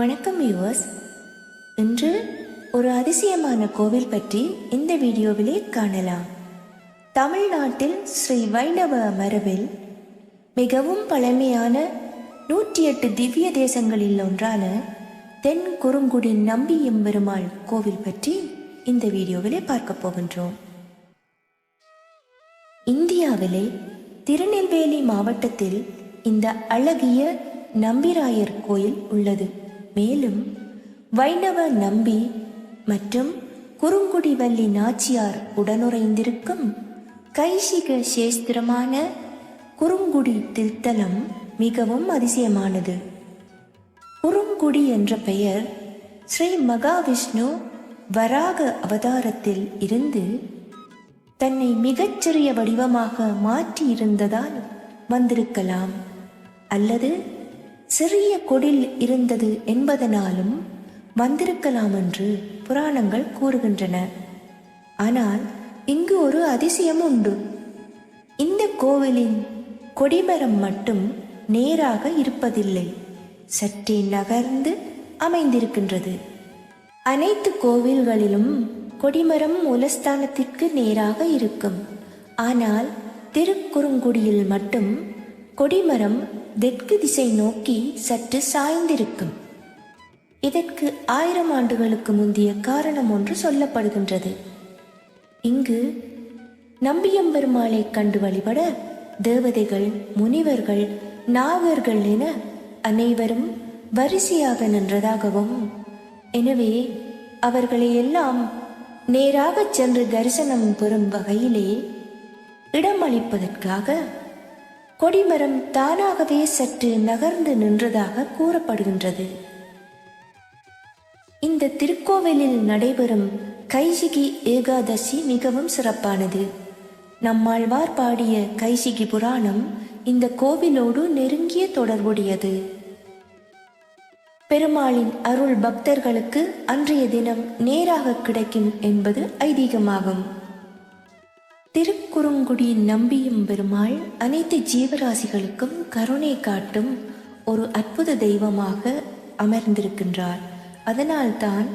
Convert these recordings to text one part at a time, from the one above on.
வணக்கம் வியூவர்ஸ் இன்று ஒரு அதிசயமான கோவில் பற்றி இந்த வீடியோவிலே காணலாம். தமிழ்நாட்டில் ஸ்ரீ வைணவ மரபில் மிகவும் பழமையான நூற்றி எட்டு திவ்ய தேசங்களில் ஒன்றான தென் குறுங்குடி நம்பி எம்பெருமாள் கோவில் பற்றி இந்த வீடியோவிலே பார்க்க போகின்றோம். இந்தியாவிலே திருநெல்வேலி மாவட்டத்தில் இந்த அழகிய நம்பிராயர் கோயில் உள்ளது. மேலும் வைணவ நம்பி மற்றும் குறுங்குடிவள்ளி நாச்சியார் உடனுறைந்திருக்கும் கைசிக சேஸ்திரமான குறுங்குடி திருத்தலம் மிகவும் அதிசயமானது. குறுங்குடி என்ற பெயர் ஸ்ரீ மகாவிஷ்ணு வராக அவதாரத்தில் இருந்து தன்னை மிகச்சிறிய வடிவமாக மாற்றி இருந்ததால் வந்திருக்கலாம். அல்லது சிறிய கொடில் இருந்தது என்பதனாலும் வந்திருக்கலாம் என்று புராணங்கள் கூறுகின்றன. ஆனால் இங்கு ஒரு அதிசயம் உண்டு. இந்த கோவிலின் கொடிமரம் மட்டும் நேராக இருப்பதில்லை. சற்றே நகர்ந்து அமைந்திருக்கின்றது. அனைத்து கோவில்களிலும் கொடிமரம் மூலஸ்தானத்திற்கு நேராக இருக்கும். ஆனால் திருக்குறுங்குடியில் மட்டும் கொடிமரம் தெற்கு திசை நோக்கி சற்று சாய்ந்திருக்கும். இதற்கு ஆயிரம் ஆண்டுகளுக்கு முந்தைய காரணம் ஒன்று சொல்லப்படுகின்றது. இங்கு நம்பியம்பெருமாளை கண்டு வழிபட தேவதைகள் முனிவர்கள் நாகர்கள் என அனைவரும் வரிசையாக நின்றதாகவும் எனவே அவர்களை எல்லாம் நேராகச் சென்று தரிசனம் பெறும் வகையிலே இடமளிப்பதற்காக கொடிமரம் தானாகவே சற்று நகர்ந்து நின்றதாக கூறப்படுகின்றது. இந்த திருக்கோவிலில் நடைபெறும் கைசிகி ஏகாதசி மிகவும் சிறப்பானது. நம்மாழ்வார் பாடிய கைசிகி புராணம் இந்த கோவிலோடு நெருங்கிய தொடர்புடையது. பெருமாளின் அருள் பக்தர்களுக்கு அன்றைய தினம் நேராக கிடைக்கும் என்பது ஐதீகமாகும். திருக்குறுங்குடி நம்பியும் பெருமாள் அனைத்து ஜீவராசிகளுக்கும் கருணை காட்டும் ஒரு அற்புத தெய்வமாக அமர்ந்திருக்கின்றார். அதனால்தான்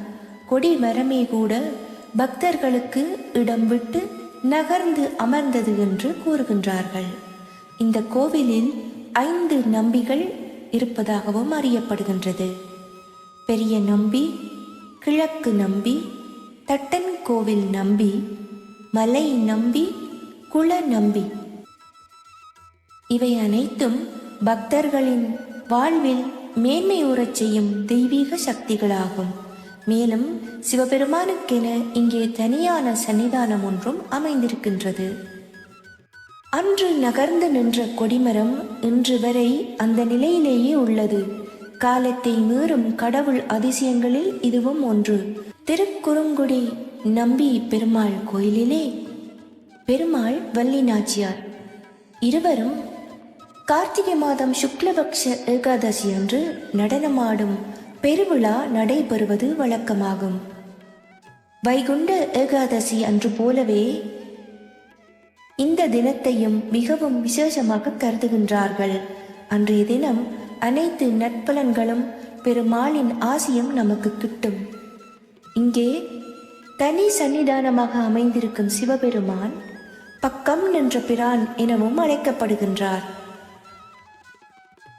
கொடி மரமே கூட பக்தர்களுக்கு இடம் விட்டு நகர்ந்து அமர்ந்தது என்று கூறுகின்றார்கள். இந்த கோவிலில் ஐந்து நம்பிகள் இருப்பதாகவும் அறியப்படுகின்றது. பெரிய நம்பி கிழக்கு நம்பி தட்டன் கோவில் நம்பி மலை நம்பி குல நம்பி. இவை அனைத்தும் பக்தர்களின் வாழ்வில் மேன்மை உறச் செய்யும் தெய்வீக சக்திகளாகும். மேலும் சிவபெருமானுக்கென இங்கே தனியான சன்னிதானம் ஒன்றும் அமைந்திருக்கின்றது. அன்று நகர்ந்து நின்ற கொடிமரம் இன்று வரை அந்த நிலையிலேயே உள்ளது. காலத்தை மீறும் கடவுள் அதிசயங்களில் இதுவும் ஒன்று. திருக்குறுங்குடி நம்பி பெருமாள் கோயிலிலே பெருமாள் வள்ளி நாச்சியார் இருவரும் கார்த்திகை மாதம் சுக்லபக்ஷ ஏகாதசி அன்று நடனமாடும் பெருவிழா நடைபெறுவது வழக்கமாகும். வைகுண்ட ஏகாதசி அன்று போலவே இந்த தினத்தையும் மிகவும் விசேஷமாக கருதுகின்றார்கள். அன்றைய தினம் அனைத்து நட்பலன்களும் பெருமாளின் ஆசியும் நமக்கு கிட்டும் இங்கே தனி சன்னிதானமாக அமைந்திருக்கும் சிவபெருமான் பக்கம் நின்ற பிரான் எனவும் அழைக்கப்படுகின்றார்.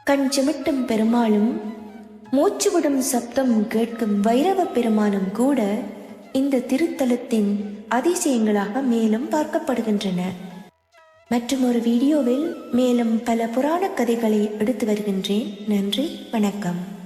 கண் சிமிட்டும் பெருமாளும் மூச்சுவிடும் சப்தம் கேட்கும் வைரவ பெருமானும் கூட இந்த திருத்தலத்தின் அதிசயங்களாக மேலும் பார்க்கப்படுகின்றன. மற்றும் ஒரு வீடியோவில் மேலும் பல புராண கதைகளை எடுத்து வருகின்றேன். நன்றி வணக்கம்.